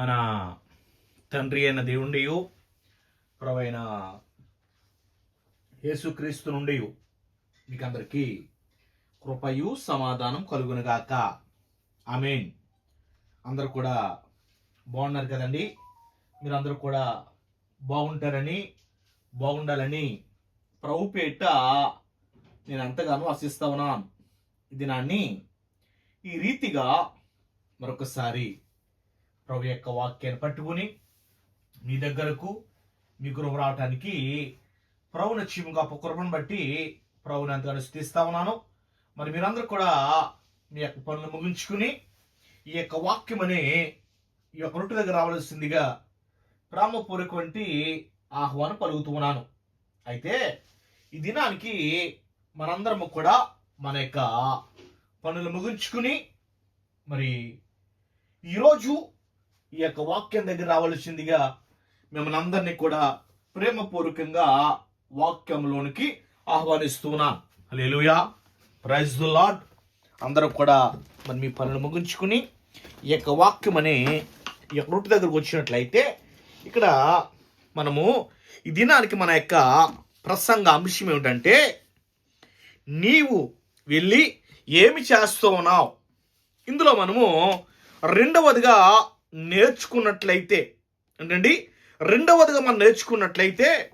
మన తండ్రి అయిన దేవుండి ప్రవైన యేసుక్రీస్తు నుండి మీకు అందరికీ కృపయు సమాధానం కలుగునుగాక. ఆమెన్. అందరూ కూడా బాగున్నారు కదండి? మీరందరూ కూడా బాగుంటారని బాగుండాలని ప్రభు పేట నేను ఎంతగానో ఆశిస్తా ఉన్నాను. ఈ దినాన్ని ఈ రీతిగా మరొకసారి ప్రభు యొక్క వాక్యాన్ని పట్టుకుని మీ దగ్గరకు మీ గురువు రావటానికి ప్రభు నచ్చి కృపను బట్టి ప్రభుని ఎంతగానో స్థిస్తా ఉన్నాను. మరి మీరందరూ కూడా మీ యొక్క పనులు ముగించుకుని ఈ యొక్క వాక్యం అనే ఈ యొక్క రొట్టు దగ్గర రావాల్సిందిగా ప్రేమపూర్వకవంటి ఆహ్వానం పలుకుతూ ఉన్నాను. అయితే ఈ దినానికి మనందరము కూడా మన యొక్క పనులు ముగించుకుని మరి ఈరోజు ఈ యొక్క వాక్యం దగ్గర రావాల్సిందిగా మిమ్మల్ని అందరినీ కూడా ప్రేమపూర్వకంగా వాక్యంలోనికి ఆహ్వానిస్తున్నాను లేలుయా ప్రైజ్ దు లాడ్ అందరూ కూడా మరి మీ పనులు ముగించుకుని ఈ యొక్క వాక్యం అనే ఈ యొక్క రొట్టె దగ్గరకు వచ్చినట్లయితే ఇక్కడ మనము ఈ దినానికి మన యొక్క ప్రసంగ అంశం ఏమిటంటే నీవు వెళ్ళి ఏమి చేస్తూ ఉన్నావు ఇందులో మనము రెండవదిగా నేర్చుకున్నట్లయితే ఏంటండి? రెండవదిగా మనం నేర్చుకున్నట్లయితే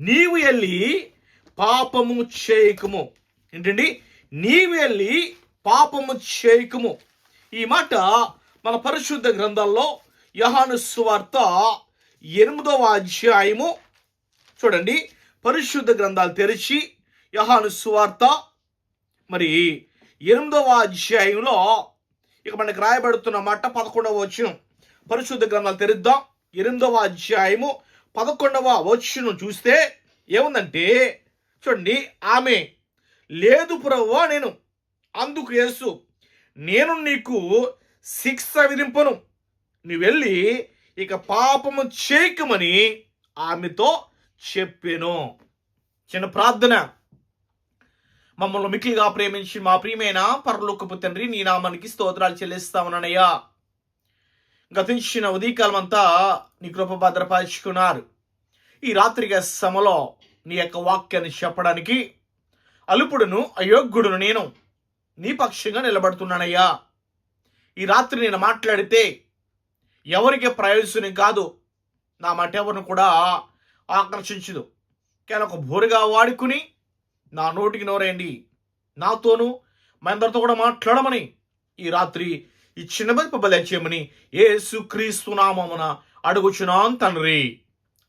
నీవు వెళ్ళి పాపము చేయకము. ఏంటండి? నీవు వెళ్ళి పాపము చేయకము. ఈ మాట మన పరిశుద్ధ గ్రంథాల్లో యహాను సువార్త ఎనిమిదవ అధ్యాయము. చూడండి పరిశుద్ధ గ్రంథాలు తెరిచి యహాను సువార్త. మరి ఎనిమిదవ అధ్యాయంలో ఇక మనకి రాయబడుతున్న మాట పదకొండవ వచనం. పరిశుద్ధ గ్రంథాలు తెరిద్దాం. ఎనిమిదవ అధ్యాయము పదకొండవ వచనం చూస్తే ఏముందంటే చూడండి ఆమె లేదు ప్రవ్వా నేను అందుకు యేసు నేను నీకు శిక్ష విధింపను. నువ్వు వెళ్ళి ఇక పాపము చేయకమని ఆమెతో చెప్పాను. చిన్న ప్రార్థన. మమ్మల్ని మిక్కిలిగా ప్రేమించి మా ప్రియమైన పరలోకపు తండ్రి నీ నామానికి స్తోత్రాలు చెల్లిస్తామనయ్యా గతించిన ఉదయకాలం అంతా నీ కృప భద్రపరుచుకున్నారు. ఈ రాత్రిగా సమలో నీ యొక్క వాక్యాన్ని చెప్పడానికి అలుపుడును అయోగ్యుడును నేను నీ పక్షంగా నిలబడుతున్నానయ్యా. ఈ రాత్రి నేను మాట్లాడితే ఎవరికి ప్రయోజనం కాదు. నా మాట ఎవరిని కూడా ఆకర్షించదు. కానీ ఒక బోరుగా వాడుకుని నా నోటికి నోరేయండి. నాతోనూ మా అందరితో కూడా మాట్లాడమని ఈ రాత్రి ఈ చిన్న బలి చేయమని ఏసు క్రీస్తు నామమున అడుగుచున్నాం తండ్రి.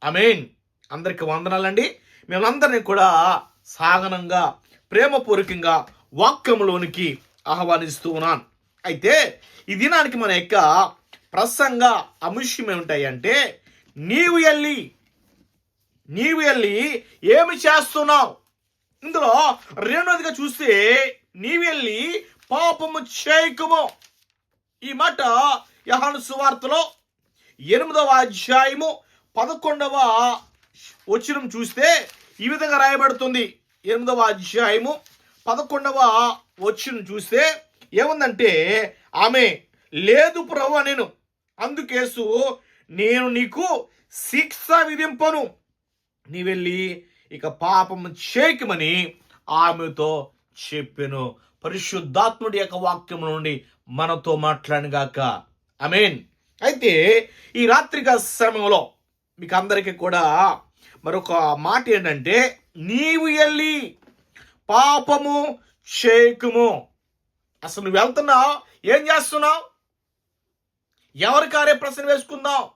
అమేన్ అందరికి వందనాలండి. మేమందరినీ కూడా సాగనంగా ప్రేమపూర్వకంగా వాక్యంలోనికి ఆహ్వానిస్తూ ఉన్నాను. అయితే ఈ దినానికి మన యొక్క ప్రసంగ అంశం ఏమిటాయంటే నీవు వెళ్ళి నీవు వెళ్ళి ఏమి చేస్తున్నావు? ఇందులో రెండోదిగా చూస్తే నీవెళ్ళి వెళ్ళి పాపము చేయకము. ఈ మాట యహాను సువార్తలో ఎనిమిదవ అధ్యాయము పదకొండవ వచనం చూస్తే ఈ విధంగా రాయబడుతుంది. ఎనిమిదవ అధ్యాయము పదకొండవ వచనం చూస్తే ఏముందంటే ఆమె లేదు ప్రభు నేను అందుకేసు నేను నీకు శిక్ష విధింపను. నీ వెళ్ళి ఇక పాపము చేయకమని ఆమెతో చెప్పాను. పరిశుద్ధాత్ముడి యొక్క వాక్యం నుండి మనతో మాట్లాడిగాక మీన్ అయితే ఈ రాత్రిక సమయంలో మీకు అందరికీ కూడా మరొక మాట ఏంటంటే నీవు వెళ్ళి పాపము చేయకుము. అసలు నువ్వు వెళ్తున్నావు? ఏం చేస్తున్నావు? ఎవరికారే ప్రశ్న వేసుకుందాం?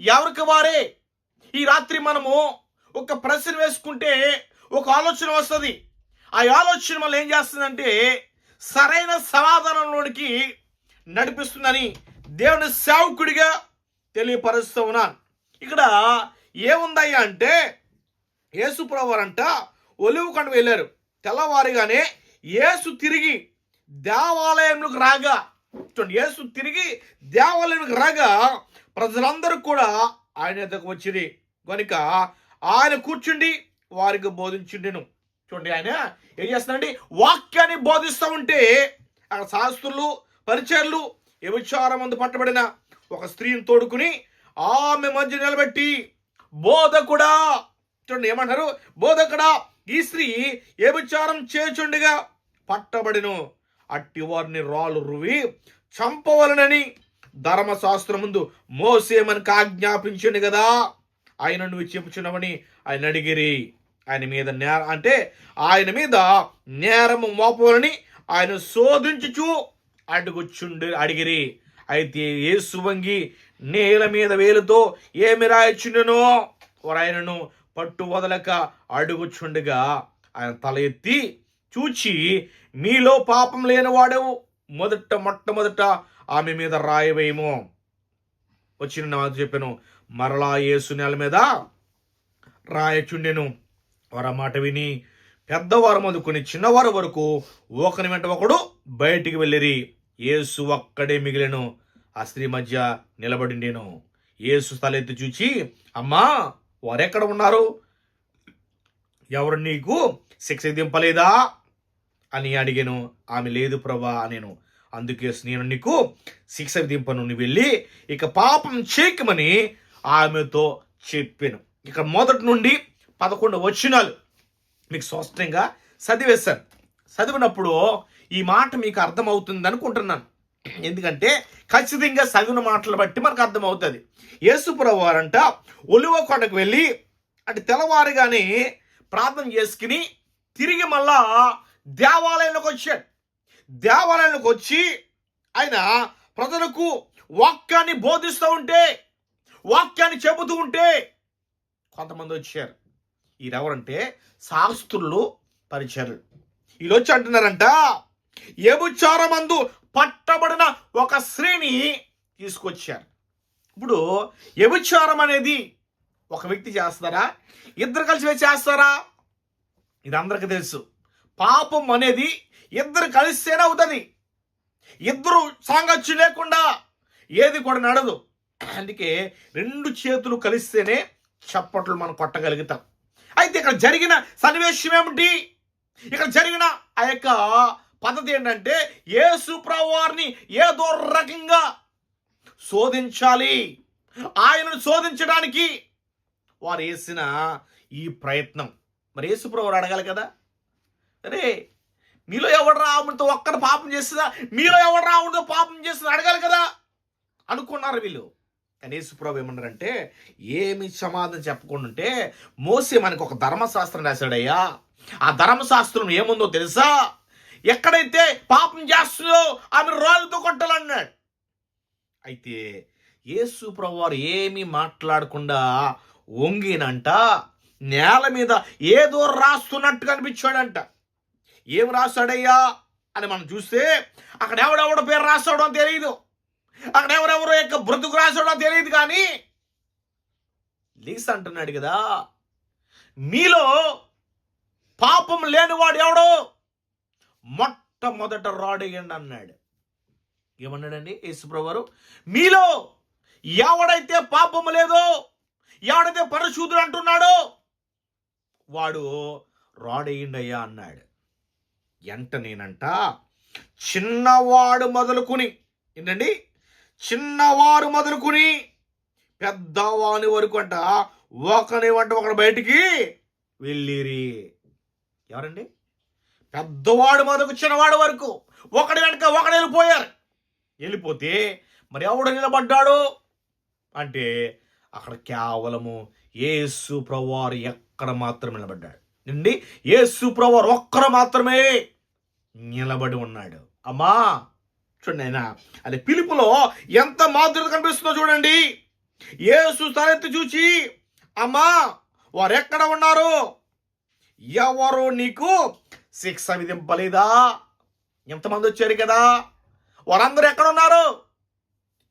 ఎవరికి వారే? ఈ రాత్రి మనము ఒక ప్రశ్న వేసుకుంటే ఒక ఆలోచన వస్తుంది. ఆ ఆలోచన వల్ల ఏం చేస్తుందంటే సరైన సమాధానంలోనికి నడిపిస్తుందని దేవుని సేవకుడిగా తెలియపరుస్తూ ఉన్నాను. ఇక్కడ ఏముందయ్యా అంటే యేసుప్రభు అంట ఒలివు కొండ వెళ్ళారు. తెల్లవారుగానే యేసు తిరిగి దేవాలయంలోకి రాగా చూడండి యేసు తిరిగి దేవాలయంలోకి రాగా ప్రజలందరూ కూడా ఆయన ఎద్దకు వచ్చింది కనుక ఆయన కూర్చుండి వారికి బోధించుండెను. చూడండి ఆయన ఏం చేస్తున్నాడండి? వాక్యాన్ని బోధిస్తూ ఉంటే అక్కడ శాస్త్రులు పరిచర్లు వ్యభిచారం అందు పట్టబడిన ఒక స్త్రీని తోడుకుని ఆమె మధ్య నిలబెట్టి బోధకుడా చూడండి ఏమంటారు? బోధకుడా ఈ స్త్రీ వ్యభిచారం చేచుండగా పట్టబడిను. అట్టి వారిని రాళ్ళు రువి చంపవలనని ధర్మశాస్త్రం ముందు మోసేమని ఆజ్ఞాపించింది కదా. ఆయన నువ్వు చెప్పుచున్నావని ఆయన అడిగిరి. ఆయన మీద నేర అంటే ఆయన మీద నేరము మోపాలని ఆయన శోధించుచు అడుగుచుండి అడిగిరి. అయితే యేసు వంగి నేల మీద వేలుతో ఏమి రాయచుండెనో? ఆయనను పట్టు వదలక అడుగుచుండగా ఆయన తల ఎత్తి చూచి మీలో పాపం లేనివాడు మొదట మొట్టమొదట ఆమె మీద రాయవేమో. వచ్చిన నాకు చెప్పాను మరలా యేసు నెల మీద రాయచుండెను. వారు మాట విని పెద్దవారు మొదలుకొని చిన్నవారు వరకు ఒకని వెంట ఒకడు బయటికి వెళ్ళిరి. యేసు ఒక్కడే మిగిలెను. ఆ స్త్రీ మధ్య నిలబడి నేను యేసు తలెత్తి చూచి అమ్మా వారెక్కడ ఉన్నారు? ఎవరు నీకు శిక్ష దింపలేదా అని అడిగాను. ఆమె లేదు ప్రభా నేను అందుకే నేను నీకు శిక్ష విధింపను. నువ్వు వెళ్ళి ఇక పాపం చేయకమని ఆమెతో చెప్పాను. ఇక మొదటి నుండి పదకొండు వచనాలు మీకు స్పష్టంగా చదివేశాను. చదివినప్పుడు ఈ మాట మీకు అర్థమవుతుంది అనుకుంటున్నాను. ఎందుకంటే ఖచ్చితంగా చదివిన మాటలు బట్టి మనకు అర్థమవుతుంది. యేసుప్రభు వారంట ఒలివ కొండకు వెళ్ళి అటు తెల్లవారుగానే ప్రార్థన చేసుకుని తిరిగి మళ్ళా దేవాలయంలోకి వచ్చాడు. దేవాలయంలోకి వచ్చి ఆయన ప్రజలకు వాక్యాన్ని బోధిస్తూ ఉంటే వాక్యాన్ని చెబుతూ ఉంటే కొంతమంది వచ్చారు. ఈరెవరంటే శాస్త్రులు పరిచరులు. వీళ్ళు వచ్చి అంటున్నారంట ఎబుచారమందు పట్టబడిన ఒక స్త్రీని తీసుకొచ్చారు. ఇప్పుడు వ్యభిచారం అనేది ఒక వ్యక్తి చేస్తారా? ఇద్దరు కలిసి చేస్తారా? ఇది అందరికీ తెలుసు. పాపం అనేది ఇద్దరు కలిస్తేనే అవుతుంది. ఇద్దరు సాంగత్యం లేకుండా ఏది కూడా నడదు. అందుకే రెండు చేతులు కలిస్తేనే చప్పట్లు మనం కొట్టగలుగుతాం. అయితే ఇక్కడ జరిగిన సన్నివేశం ఏమిటి? ఇక్కడ జరిగిన ఆ యొక్క పద్ధతి ఏంటంటే యేసు వారిని ఏదో రకంగా శోధించాలి. ఆయనను శోధించడానికి వారు వేసిన ఈ ప్రయత్నం. మరి యేసుప్రభు అడగాలి కదా? అరే మీలో ఎవడు రావుడితో ఒక్కడ పాపం చేస్తుందా? మీలో ఎవడు రావుడితో పాపం చేస్తుందా? అడగాలి కదా? అనుకున్నారు వీళ్ళు. కానీ ప్రభు ఏమన్నారంటే ఏమి సమాధానం చెప్పకుండా ఉంటే మోసే మనకు ఒక ధర్మశాస్త్రం రాశాడయ్యా. ఆ ధర్మశాస్త్రం ఏముందో తెలుసా? ఎక్కడైతే పాపం చేస్తుందో ఆమె రాళ్ళతో కొట్టాలన్నాడు. అయితే యేసు ప్రభువారు ఏమీ మాట్లాడకుండా వంగినంట నేల మీద ఏదో రాస్తున్నట్టు కనిపించాడంట ఏం రాస్తాడయ్యా అని మనం చూస్తే అక్కడ ఎవడెవడ పేరు రాస్తాడో అని తెలియదు అక్కడ ఎవరెవరు యొక్క బ్రతుకు రాసాడో తెలియదు కానీ లీస్ అంటున్నాడు కదా మీలో పాపం లేనివాడు ఎవడో? మొట్టమొదట రాడేయండి అన్నాడు. ఏమన్నాడండి? యేసుప్రభు మీలో ఎవడైతే పాపము లేదో ఎవడైతే పరిశుద్ధుడు అంటున్నాడో వాడు రాడేయండయ్యా అన్నాడు. ఎంట నేనంట? చిన్నవాడు మొదలుకుని ఏంటండి? చిన్నవారు మొదలుకుని పెద్దవాని వరకు అంట. ఒకని వంట ఒకడు బయటికి వెళ్ళిరి. ఎవరండి? పెద్దవాడు మొదకు చిన్నవాడు వరకు. ఒకడి వెనక ఒకడు వెళ్ళిపోయారు. వెళ్ళిపోతే మరి ఎవడు నిలబడ్డాడు? అంటే అక్కడ కేవలము యేసు ప్రవారు ఎక్కడ మాత్రం నిలబడ్డాడు. నుండి యేసు ప్రవారు ఒక్కరు మాత్రమే నిలబడి ఉన్నాడు. అమ్మా! చూడండి ఆయన అది పిలుపులో ఎంత మాధుర్యత కనిపిస్తుందో చూడండి. యేసు తలెత్తి చూచి అమ్మా వారు ఎక్కడ ఉన్నారు? ఎవరు నీకు శిక్ష విధింపలేదా? ఎంతమంది వచ్చారు కదా? వారందరూ ఎక్కడ ఉన్నారు?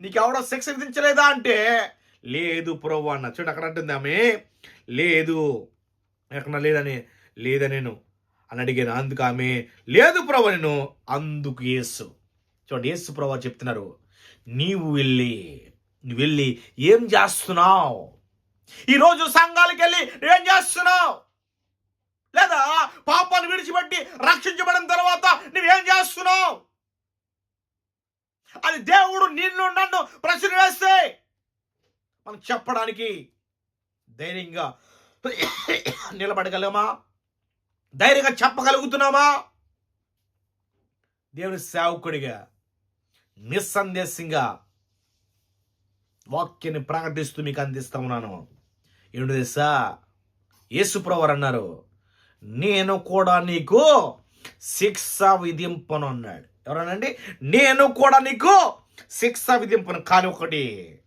నీకు ఎవడో శిక్ష విధించలేదా అంటే లేదు ప్రభు అన్న. చూడండి అక్కడ అంటుంది ఆమె. లేదు. ఎక్కడ లేదని లేదా నేను? అని అడిగాను. అందుకు ఆమె లేదు ప్రభు నేను అందుకు యేసు. చూడండి యేసు ప్రభు చెప్తున్నారు నీవు వెళ్ళి నువ్వు వెళ్ళి ఏం చేస్తున్నావు? ఈరోజు సంఘాలకు వెళ్ళి ఏం చేస్తున్నావు? లేదా పాపాలు విడిచిపెట్టి రక్షించబడిన తర్వాత నువ్వేం చేస్తున్నావు? అది దేవుడు నిన్ను నన్ను ప్రశ్న వేస్తే మనం చెప్పడానికి ధైర్యంగా నిలబడగలమా? ధైర్యంగా చెప్పగలుగుతున్నామా? దేవుని సేవకుడిగా నిస్సందేశంగా వాక్యాన్ని ప్రకటిస్తూ మీకు అందిస్తా ఉన్నాను. ఏంటి తెలుసా యేసుప్రవర్ అన్నారు నేను కూడా నీకు శిక్ష విధింపను అన్నాడు. ఎవరనండి? నేను కూడా నీకు శిక్ష విధింపను. కానీ ఒకటి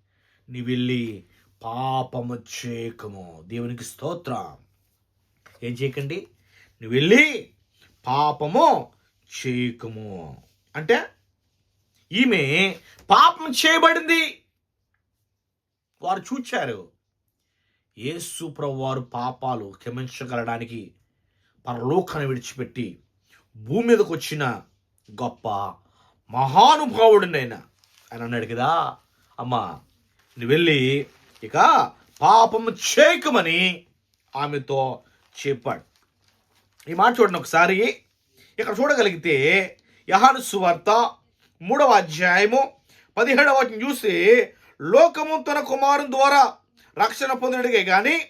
నీ వెళ్ళి పాపము చేయకము. దేవునికి స్తోత్రం. ఏం చేయకండి? నువ్వు వెళ్ళి పాపము చేయకము. అంటే ఈమె పాపం చేయబడింది. వారు చూచారు. యేసు వారు పాపాలు క్షమించగలడానికి పరలోకాన్ని విడిచిపెట్టి భూమి మీదకు వచ్చిన గొప్ప మహానుభావుడినైనా. ఆయన అన్నాడు కదా అమ్మా నువ్వు వెళ్ళి ఇక పాపం చేయకమని ఆమెతో చెప్పాడు. ఈ మాట చూడండి ఒకసారి. ఇక్కడ చూడగలిగితే యహాను సువార్త మూడవ అధ్యాయము పదిహేడవ వచనం చూసి లోకము తన కుమారుని ద్వారా రక్షణ పొందడిగే కానీ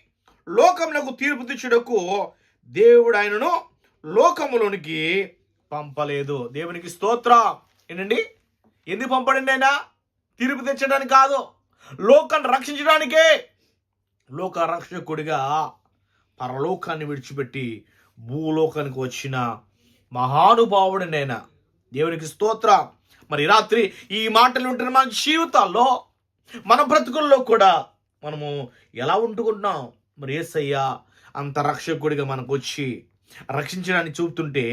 లోకమునకు తీర్పు తెచ్చుటకు దేవుడు ఆయనను లోకములోనికి పంపలేదు. దేవునికి స్తోత్రం. ఏంటండి? ఎందుకు పంపడండి ఆయన? తీర్పు తెచ్చడానికి కాదు. లోకాన్ని రక్షించడానికే. లోక రక్షకుడిగా పరలోకాన్ని విడిచిపెట్టి భూలోకానికి వచ్చిన మహానుభావుడినైనా దేవునికి స్తోత్రం. మరి రాత్రి ఈ మాటలు ఉంటున్న మన జీవితాల్లో మన బ్రతుకుల్లో కూడా మనము ఎలా ఉంటుకుంటున్నాం? మరి ఏసయ్య అంత రక్షకుడిగా మనకు వచ్చి రక్షించడానికి చూపుతుంటే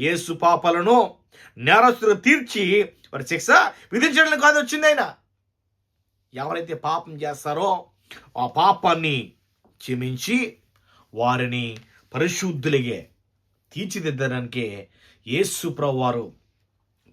ఏసు పాపాలను నేరస్తులు తీర్చి వారి శిక్ష విధించడానికి కాదు వచ్చింది ఆయన. ఎవరైతే పాపం చేస్తారో ఆ పాపాన్ని క్షమించి వారిని పరిశుద్ధులిగే తీర్చిదిద్దడానికే యేసు ప్రభు వారు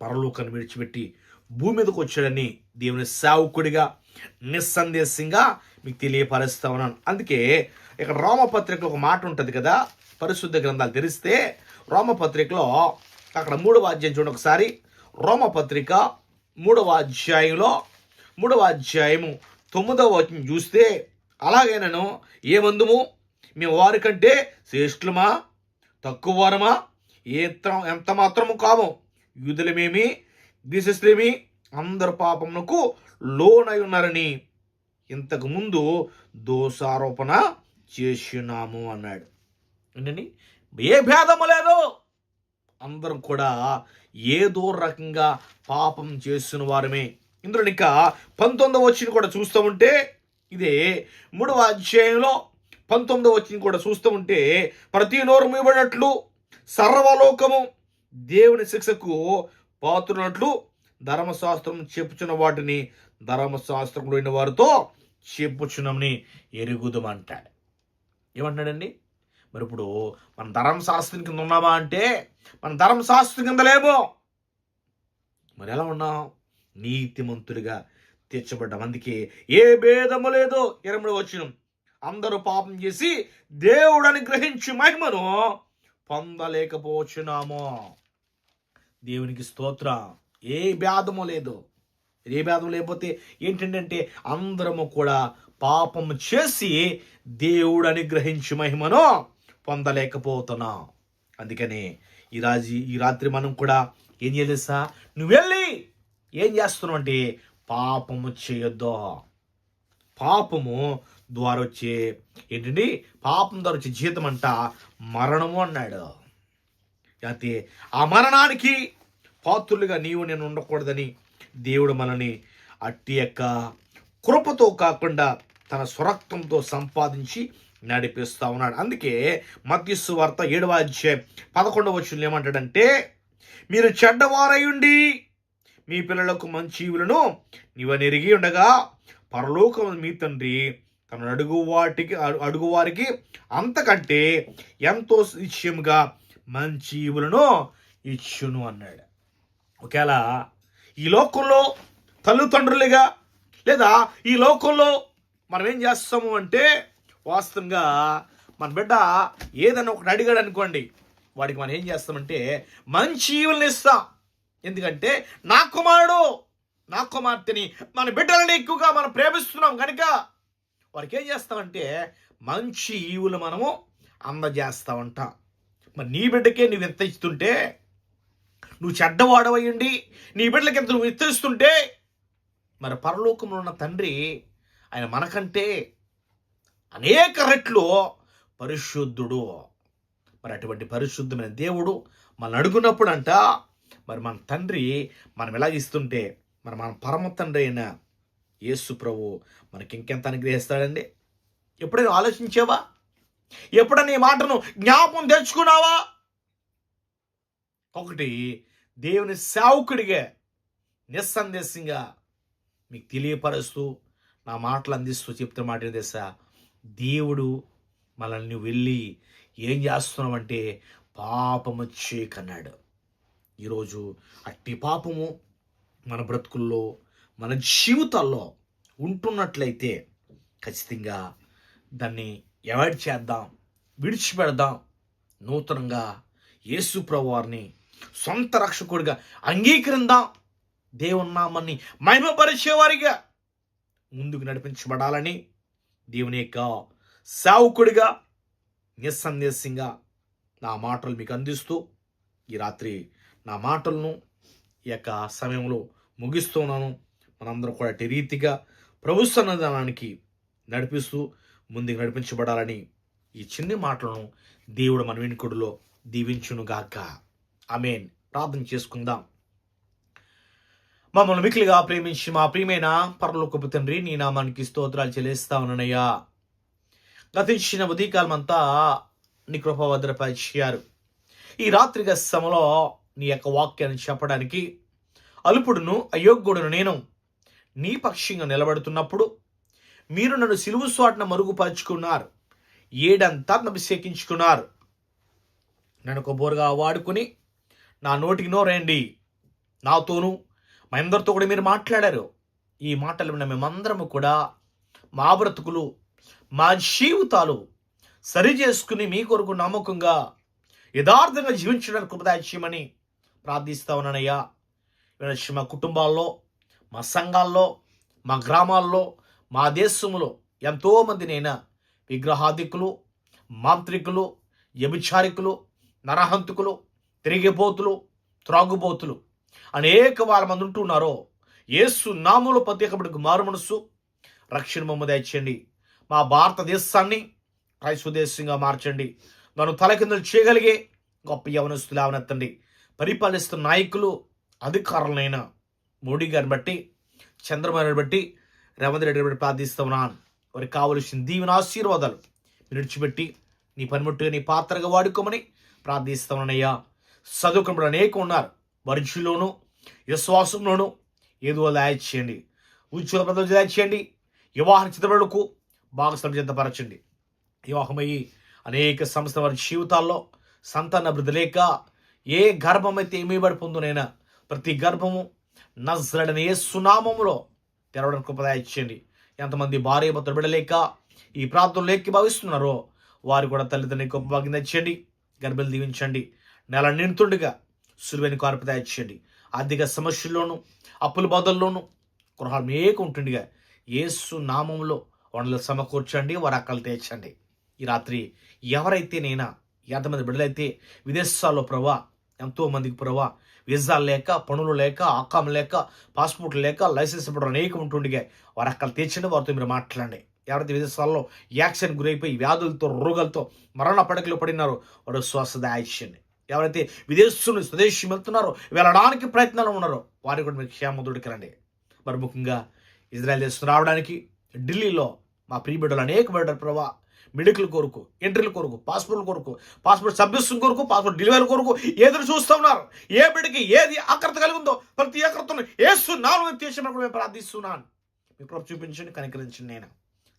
పరలోకాన్ని విడిచిపెట్టి భూమి మీదకు వచ్చాడని దేవుని సేవకుడిగా నిస్సందేశంగా మీకు తెలియపరుస్తా ఉన్నాను. అందుకే ఇక్కడ రోమపత్రికలో ఒక మాట ఉంటుంది కదా పరిశుద్ధ గ్రంథాలు తెరిస్తే రోమపత్రికలో అక్కడ మూడవ అధ్యాయం చూడండి ఒకసారి. రోమపత్రిక మూడవ అధ్యాయంలో మూడవ అధ్యాయము తొమ్మిదవ వచనం చూస్తే అలాగే నేను ఏమందుము? మేము వారి కంటే శ్రేష్ఠులమా? తక్కువ వారమా? ఎంత ఎంత మాత్రము కాము? యూదులమేమి? దేశస్తులేమి అందరు పాపమునకు లోనై ఉన్నారని ఇంతకుముందు దోషారోపణ చేసినాము అన్నాడు. ఏంటండి ఏ భేదము లేదు. అందరం కూడా ఏదో రకంగా పాపం చేస్తున్న వారమే. ఇందులో ఇంకా పంతొమ్మిదవ వచ్చిన కూడా చూస్తూ ఉంటే ఇదే మూడవ అధ్యాయంలో పంతొమ్మిదవ వచ్చిన కూడా చూస్తూ ఉంటే ప్రతి నోరు మీబడినట్లు సర్వలోకము దేవుని శిక్షకు పాత్రునట్లు ధర్మశాస్త్రం చెప్పుచున్న వాటిని ధర్మశాస్త్రంలో వారితో చెప్పుచున్నామని ఎరుగుదమంటాడు. ఏమంటాడండి మరి ఇప్పుడు మన ధర్మశాస్త్రం కింద ఉన్నామా అంటే మన ధర్మశాస్త్రం కింద లేమో. మరి ఎలా ఉన్నాం? నీతిమంతుడిగా తీర్చబడ్డాం. అందుకే ఏ భేదము లేదు. ఇరవై వచ్చిన అందరూ పాపం చేసి దేవుడు అనుగ్రహించి మహిమను పొందలేకపోచున్నాము. దేవునికి స్తోత్రం. ఏ భేదము లేదు. ఏ భేదం లేకపోతే ఏంటంటే అందరము కూడా పాపము చేసి దేవుడు అనుగ్రహించి మహిమను పొందలేకపోతున్నాం. అందుకని ఈ రాజు ఈ రాత్రి మనం కూడా ఏం చేయలేసా నువ్వు వెళ్ళి ఏం చేస్తున్నావు అంటే పాపము చేయొద్దు. పాపము ద్వారా వచ్చే ఏంటండి? పాపం ద్వారా వచ్చే జీతం అంట మరణము అన్నాడు. అయితే ఆ మరణానికి పాత్రులుగా నీవు నేను ఉండకూడదని దేవుడు మనని అట్టి యొక్క కృపతో కాకుండా తన స్వరక్తంతో సంపాదించి నడిపిస్తూ ఉన్నాడు. అందుకే మధ్యస్సు వార్త ఏడవ అధ్యాయం పదకొండవ వచ్చులు ఏమంటాడంటే మీరు చెడ్డవారయుండి మీ పిల్లలకు మంచి ఈవులను నీవనెరిగి ఉండగా పరలోకం మీ తండ్రి తన అడుగు వాటికి అడుగు వారికి అంతకంటే ఎంతో నిశ్చయముగా మంచి ఈవులను ఇచ్చును అన్నాడు. ఒకవేళ ఈ లోకంలో తల్లిదండ్రులుగా లేదా ఈ లోకంలో మనం ఏం చేస్తాము అంటే వాస్తవంగా మన బిడ్డ ఏదైనా ఒకటి అడిగాడు అనుకోండి వాడికి మనం ఏం చేస్తామంటే మంచి ఈవులను ఇస్తాం. ఎందుకంటే నా కుమారుడు నా కుమార్తెని మన బిడ్డలని ఎక్కువగా మనం ప్రేమిస్తున్నాం కనుక వారికి ఏం చేస్తామంటే మంచి ఈవులు మనము అందజేస్తా ఉంటాం. మరి నీ బిడ్డకే నువ్వు ఎంత ఇస్తుంటే నువ్వు చెడ్డవాడవయ్యండి. నీ బిడ్డలకి ఎంత నువ్వు ఇస్తుంటే మరి పరలోకంలో ఉన్న తండ్రి ఆయన మనకంటే అనేక రెట్లు పరిశుద్ధుడు. మరి అటువంటి పరిశుద్ధమైన దేవుడు మనం అడుగున్నప్పుడు అంట మరి మన తండ్రి మనం ఎలా ఇస్తుంటే మరి మన పరమ తండ్రి అయిన యేసు ప్రభు మనకి ఇంకెంత అనుగ్రహిస్తాడండి? ఎప్పుడైనా ఆలోచించావా? ఎప్పుడైనా ఈ మాటను జ్ఞాపకం తెచ్చుకున్నావా? ఒకటి దేవుని సేవకుడిగా నిస్సందేశంగా మీకు తెలియపరుస్తూ నా మాటలు అందిస్తూ చెప్తున్న మాట ఏంటి తెలుసా? దేవుడు మనల్ని వెళ్ళి ఏం చేస్తున్నామంటే పాపము చేకన్నాడు. ఈరోజు అట్టి పాపము మన బ్రతుకుల్లో మన జీవితాల్లో ఉంటున్నట్లయితే ఖచ్చితంగా దాన్ని అవాయిడ్ చేద్దాం విడిచిపెడదాం. నూతనంగా యేసు ప్రభువారిని సొంత రక్షకుడిగా అంగీకరిందాం. దేవుని నామాన్ని మహిమపరిచేవారిగా ముందుకు నడిపించబడాలని దేవుని యొక్క సేవకుడిగా నిస్సందేశంగా నా మాటలు మీకు అందిస్తూ ఈ రాత్రి నా మాటలను ఈ యొక్క సమయంలో ముగిస్తున్నాను. మనందరం కూడా రీతిగా ప్రభు సన్నదానానికి నడిపిస్తూ ముందుకు నడిపించబడాలని ఈ చిన్ని మాటలను దేవుడు మన వెనుకుడులో దీవించునుగాక. అమేన్ ప్రార్థన చేసుకుందాం. మమ్మల్ని మిక్కిలిగా ప్రేమించి మా ప్రియమైన పరలోకపు తండ్రి నీ నామానికి స్తోత్రాలు చెల్లిస్తా ఉన్నానయ్యా. గతించిన ఉదయకాలం అంతా నీ కృప భద్రపరిచారు. ఈ రాత్రి సమలో నీ యొక్క వాక్యాన్ని చెప్పడానికి అల్పుడును అయోగ్యుడును నేను నీ పక్షంగా నిలబడుతున్నప్పుడు మీరు నన్ను సిలువు స్వాటను మరుగుపరుచుకున్నారు. ఏడంతా అభిషేకించుకున్నారు. నన్ను ఒక వాడుకుని నా నోటికి నోరేయండి. నాతోనూ మా అందరితో కూడా మీరు మాట్లాడారు. ఈ మాటలు విన్న మేమందరము కూడా మా బ్రతుకులు మా జీవితాలు సరి చేసుకుని మీ కొరకు నమ్మకంగా యథార్థంగా జీవించడానికి కృపదాయమని ప్రార్థిస్తా ఉన్నానయ్యా. మా కుటుంబాల్లో మా సంఘాల్లో మా గ్రామాల్లో మా దేశంలో ఎంతోమందినైనా విగ్రహాధికులు మాంత్రికులు వ్యభిచారికులు నరహంతుకులు తిరిగిపోతులు త్రాగుబోతులు అనేక వాళ్ళ మంది ఉంటున్నారో యేసు నాములు ప్రత్యేకపడికి మారు మనస్సు. రక్షణ మమ్మ దయచేయండి. మా భారతదేశాన్ని క్రైస్తవ దేశంగా మార్చండి. నన్ను తలకిందులు చేయగలిగే గొప్ప యవనస్తులు అవనెత్తండి పరిపాలిస్తున్న నాయకులు అధికారులైన మోడీ గారిని బట్టి చంద్రబాబు బట్టి రేవంత్ రెడ్డి ప్రార్థిస్తూ ఉన్నాను. వారికి కావలసిన దీవెన ఆశీర్వాదాలు మీరు విడిచిపెట్టి నీ పనిముట్టుగా నీ పాత్రగా వాడుకోమని ప్రార్థిస్తున్నానయ్యా చదువుకున్నప్పుడు అనేక ఉన్నారు. వరుషుల్లోనూ విశ్వాసంలోనూ ఏదో దయచేయండి ఉద్యోగ పదవి దయచేయండి వివాహం చిత్రపడుకు భాగస్వామి చెంతపరచండి వివాహమయ్యి అనేక సంస్థల వారి జీవితాల్లో సంతాన అభివృద్ధి లేక ఏ గర్భం అయితే ఏమీ పడిపోందునైనా ప్రతి గర్భము నజ్రడనే సునామంలో సునామములో తెరవడానికి ఉపదాయించండి ఎంతమంది భార్య భర్తలు బిడలేక ఈ ప్రాంతంలో ఎక్కి భావిస్తున్నారో వారు కూడా తల్లిదండ్రులకు గొప్ప భాగ్యం తెచ్చండి గర్భలు దీవించండి. నెల నిండుతుండగా సులువైన కార్పు దాయించండి ఆర్థిక సమస్యల్లోనూ అప్పుల బాధల్లోనూ గృహాలు మేక ఉంటుండగా ఏసు నామంలో వండలు సమకూర్చండి వారు అక్కలు తీర్చండి. ఈ రాత్రి ఎవరైతే నేనా ఎంతమంది బిడ్డలైతే విదేశాల్లో ప్రభా ఎంతో మందికి ప్రభా వీసా లేక పనులు లేక ఆకాం లేక పాస్పోర్ట్ లేక లైసెన్స్ ఇప్పుడు అనేకం ఉంటుండగా. వారు అక్కడ తీర్చండి వారితో మీరు మాట్లాడండి. ఎవరైతే విదేశాల్లో యాక్సిడెంట్ గురైపోయి వ్యాధులతో రోగాలతో మరణ పడకలు పడినారో వారు స్వస్థత దాయించండి ఎవరైతే విదేశం స్వదేశం వెళ్తున్నారో వెళ్ళడానికి ప్రయత్నాలు ఉన్నారో వారికి కూడా మీరు క్షేమదుడికి రండి. మరి ముఖ్యంగా ఇజ్రాయల్ దేశం రావడానికి ఢిల్లీలో మా ప్రియ బిడ్డలు అనేక బిడ్డలు ప్రభా మెడికల్ కొరకు ఎంట్రీల కొరకు పాస్పోర్ట్ కొరకు పాస్పోర్ట్ సబ్మిషన్ కొరకు పాస్పోర్ట్ డెలివరీ కొరకు ఎదురు చూస్తూ ఉన్నారు. ఏ బిడ్డకి ఏది ఆకర్త కలిగి ఉందో ప్రతి ఆకర్తను ఏసు నాలుగు తీసినప్పుడు మేము ప్రార్థిస్తున్నాను. మీ ప్రభు చూపించండి కనికరించండి నేను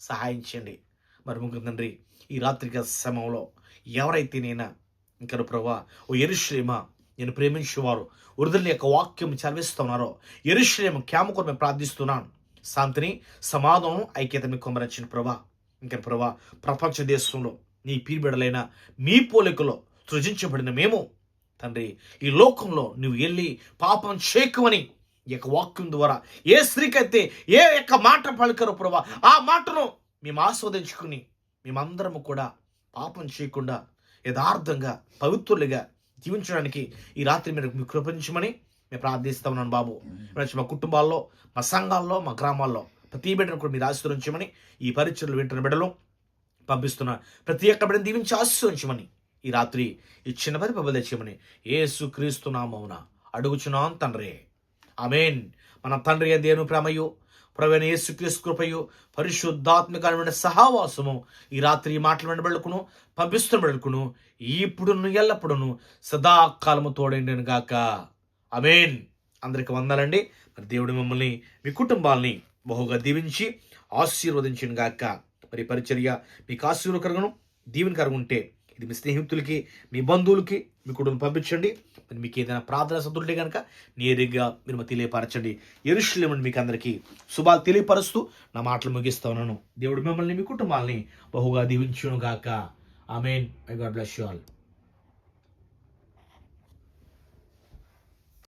సహాయం చేయండి. మరి ముగ్గురు తండ్రి ఈ రాత్రిక సమయంలో ఎవరైతే నేను ఇంకా ప్రభా ఓ ఎరుశ్లేమా నేను ప్రేమించేవారు వృద్ధుల యొక్క వాక్యం చదివిస్తున్నారో ఎరుశ్రీమ క్యామ కొరకు మేము ప్రార్థిస్తున్నాను. శాంతిని సమాధానం ఐక్యత మీకు కొమరచిన ప్రభా. ఇంకా ప్రభా ప్రపంచ దేశంలో నీ పీరిబిడలైన మీ పోలికలో సృజించబడిన మేము తండ్రి ఈ లోకంలో నువ్వు వెళ్ళి పాపం చేయకుమని ఈ యొక్క వాక్యం ద్వారా ఏ స్త్రీకైతే ఏ యొక్క మాట పలుకరో ప్రభా ఆ మాటను మేము ఆస్వాదించుకుని మేమందరము కూడా పాపం చేయకుండా యథార్థంగా పవిత్రులుగా జీవించడానికి ఈ రాత్రి మీరు మీ కృపించమని మేము ప్రార్థిస్తా ఉన్నాను బాబు. మా కుటుంబాల్లో మా సంఘాల్లో మా గ్రామాల్లో ప్రతి బిడ్డను కూడా మీరు ఆశీర్వించమని ఈ పరిచయలు వింటున్న బిడ్డలో పంపిస్తున్న ప్రతి ఒక్క బిడ్డను దీవించి ఆశీర్వించమని ఈ రాత్రి ఈ చిన్న పది పబ్బలు తెచ్చమని ఏసు క్రీస్తు నామమున అడుగుచున్నాం తండ్రి. అమేన్ మన తండ్రి దేను ప్రేమయు ప్రవీణ యేసు క్రీస్తు కృపయు పరిశుద్ధాత్మికమైన సహవాసము ఈ రాత్రి మాటలు వెనబడుకును పంపిస్తున్న బిడ్డకును ఇప్పుడును ఎల్లప్పుడును సదాకాలము తోడైండను గాక అమేన్ అందరికి వందాలండి. మరి దేవుడు మిమ్మల్ని మీ కుటుంబాల్ని బహుగా దీవించి ఆశీర్వదించిన గాక. మరి పరిచర్య మీకు ఆశీర్వకరగను దీవెనకరంగా ఉంటే ఇది మీ స్నేహితులకి మీ బంధువులకి మీ కుటుంబం పంపించండి. మరి మీకు ఏదైనా ప్రార్థన సదుంటే కనుక నేరుగా మీరు మా తెలియపరచండి. ఎరుషులేమని మీకు అందరికీ శుభాలు తెలియపరుస్తూ నా మాటలు ముగిస్తా ఉన్నాను. దేవుడు మిమ్మల్ని మీ కుటుంబాల్ని బహుగా దీవించును గాక. Amen. I God bless you all